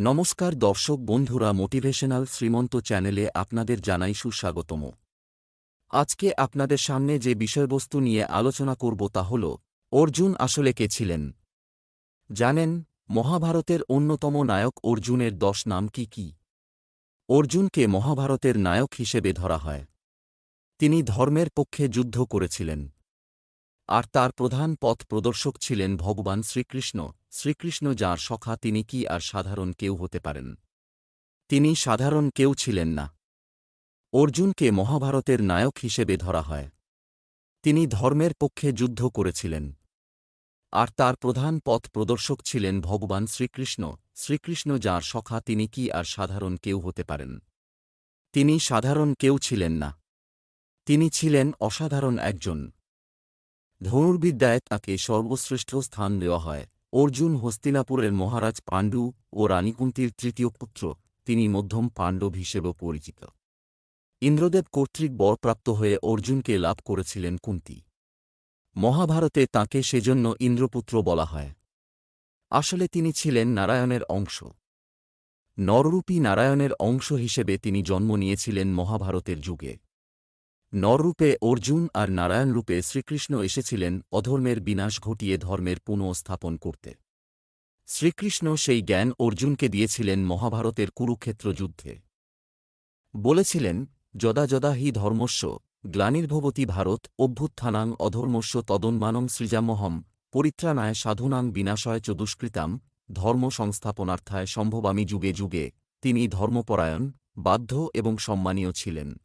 নমস্কার দর্শক বন্ধুরা মোটিভেশনাল শ্রীমন্ত চ্যানেলে আপনাদের জানাই সুস্বাগতম। আজকে আপনাদের সামনে যে বিষয়বস্তু নিয়ে আলোচনা করব তা হল, অর্জুন আসলে কে ছিলেন? জানেন, মহাভারতের অন্যতম নায়ক অর্জুনের দশ নাম কি কি? অর্জুনকে মহাভারতের নায়ক হিসেবে ধরা হয়। তিনি ধর্মের পক্ষে যুদ্ধ করেছিলেন। আর তার প্রধান পথ প্রদর্শক ছিলেন ভগবান শ্রীকৃষ্ণ শ্রীকৃষ্ণ যার সখা তিনি কি আর সাধারণ কেউ হতে পারেন। তিনি সাধারণ কেউ ছিলেন না। অর্জুনকে মহাভারতের নায়ক হিসেবে ধরা হয়। তিনি ধর্মের পক্ষে যুদ্ধ করেছিলেন। আর তার প্রধান পথ প্রদর্শক ছিলেন ভগবান শ্রীকৃষ্ণ শ্রীকৃষ্ণ যার সখা তিনি কি আর সাধারণ কেউ হতে পারেন। তিনি সাধারণ কেউ ছিলেন না। তিনি ছিলেন অসাধারণ একজন। ধনুর্বিদ্যায় তাকে সর্বশ্রেষ্ঠ স্থান দেওয়া হয়। অর্জুন হস্তিনাপুরের মহারাজ পাণ্ডু ও রানীকুন্তির তৃতীয় পুত্র, তিনি মধ্যম পাণ্ডব হিসেবেও পরিচিত। ইন্দ্রদেব কর্তৃক বরপ্রাপ্ত হয়ে অর্জুনকে লাভ করেছিলেন কুন্তি। মহাভারতে তাঁকে সেজন্য ইন্দ্রপুত্র বলা হয়। আসলে তিনি ছিলেন নারায়ণের অংশ। নররূপী নারায়ণের অংশ হিসেবে তিনি জন্ম নিয়েছিলেন মহাভারতের যুগে। নররূপে অর্জুন আর নারায়ণ রূপে শ্রীকৃষ্ণ এসেছিলেন অধর্মের বিনাশ ঘটিয়ে ধর্মের পুনঃস্থাপন করতে। শ্রীকৃষ্ণ সেই জ্ঞান অর্জুনকে দিয়েছিলেন মহাভারতের কুরুক্ষেত্র যুদ্ধে। বলেছিলেন, যদা যদা হি ধর্মস্য গ্লানির্ভবতী ভারত, অভ্যুত্থানাং অধর্মস্য তদন্মানং সৃজামহম পরিত্রাণায় সাধুনাং বিনাশয় চ দুষ্কৃতাম, ধর্ম সংস্থাপনার্থায় সম্ভবামী যুগে যুগে, তিনি ধর্মপরায়ণ, বাধ্য এবং সম্মানীয় ছিলেন।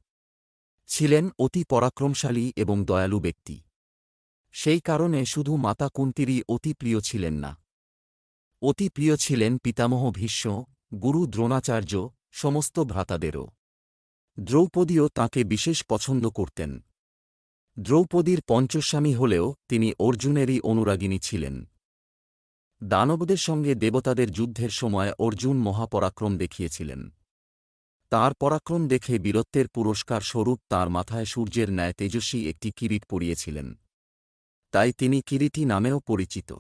ছিলেন অতি পরাক্রমশালী এবং দয়ালু ব্যক্তি। সেই কারণে শুধু মাতা কুন্তিরই অতি প্রিয় ছিলেন না। অতি প্রিয় ছিলেন পিতামহ ভীষ্ম, গুরু দ্রোণাচার্য, সমস্ত ভ্রাতাদেরও। দ্রৌপদীও তাকে বিশেষ পছন্দ করতেন। দ্রৌপদীর পঞ্চস্বামী হলেও তিনি অর্জুনেরই অনুরাগিনী ছিলেন। দানবদের সঙ্গে দেবতাদের যুদ্ধের সময় অর্জুন মহাপরাক্রম দেখিয়েছিলেন। তার পরাক্রম দেখে বীরত্বের পুরস্কার স্বরূপ তার মাথায় সূর্যের ন্যায় তেজস্বী একটি কিরিট পরিয়েছিলেন। তাই তিনি কিরিটি নামেও পরিচিত।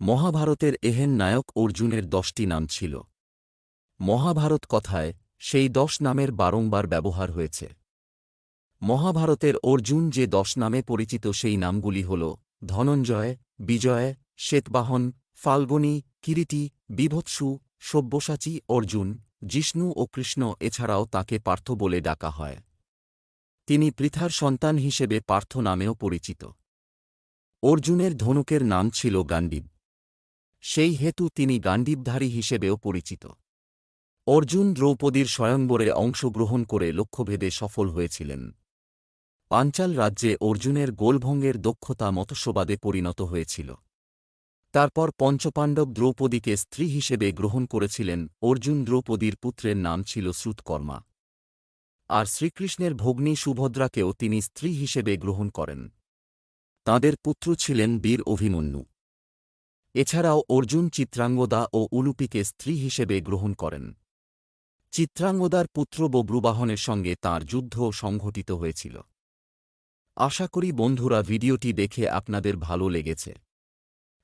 মহাভারতের এহেন নায়ক অর্জুনের দশটি নাম ছিল। মহাভারত কথায় সেই দশ নামের বারংবার ব্যবহার হয়েছে। মহাভারতের অর্জুন যে দশ নামে পরিচিত সেই নামগুলি হল ধনঞ্জয়, বিজয়, শ্বেতবাহন, ফাল্গুনী, কিরিটি, বিভৎসু, সব্যসাচী, অর্জুন জিষ্ণু ও কৃষ্ণ এছাড়াও তাকে পার্থ বলে ডাকা হয়। তিনি পৃথার সন্তান হিসেবে পার্থ নামেও পরিচিত। অর্জুনের ধনুকের নাম ছিল গান্ডীব সেই হেতু তিনি গান্ডীবধারী হিসেবেও পরিচিত। অর্জুন দ্রৌপদীর স্বয়ংবরে অংশগ্রহণ করে লক্ষ্যভেদে সফল হয়েছিলেন। পাঞ্চাল রাজ্যে অর্জুনের গোলভঙ্গের দক্ষতা মতস্যবাদে পরিণত হয়েছিল। তারপর পঞ্চপাণ্ডব দ্রৌপদীকে স্ত্রী হিসেবে গ্রহণ করেছিলেন, অর্জুন দ্রৌপদীর পুত্রের নাম ছিল শ্রুতকর্মা। আর শ্রীকৃষ্ণের ভগ্নী সুভদ্রাকেও তিনি স্ত্রী হিসেবে গ্রহণ করেন। তাঁদের পুত্র ছিলেন বীর অভিমন্যু। এছাড়াও অর্জুন চিত্রাঙ্গদা ও উলুপিকে স্ত্রী হিসেবে গ্রহণ করেন। চিত্রাঙ্গদার পুত্র বব্রুবাহনের সঙ্গে তার যুদ্ধ সংঘটিত হয়েছিল। আশা করি বন্ধুরা, ভিডিওটি দেখে আপনাদের ভালো লেগেছে।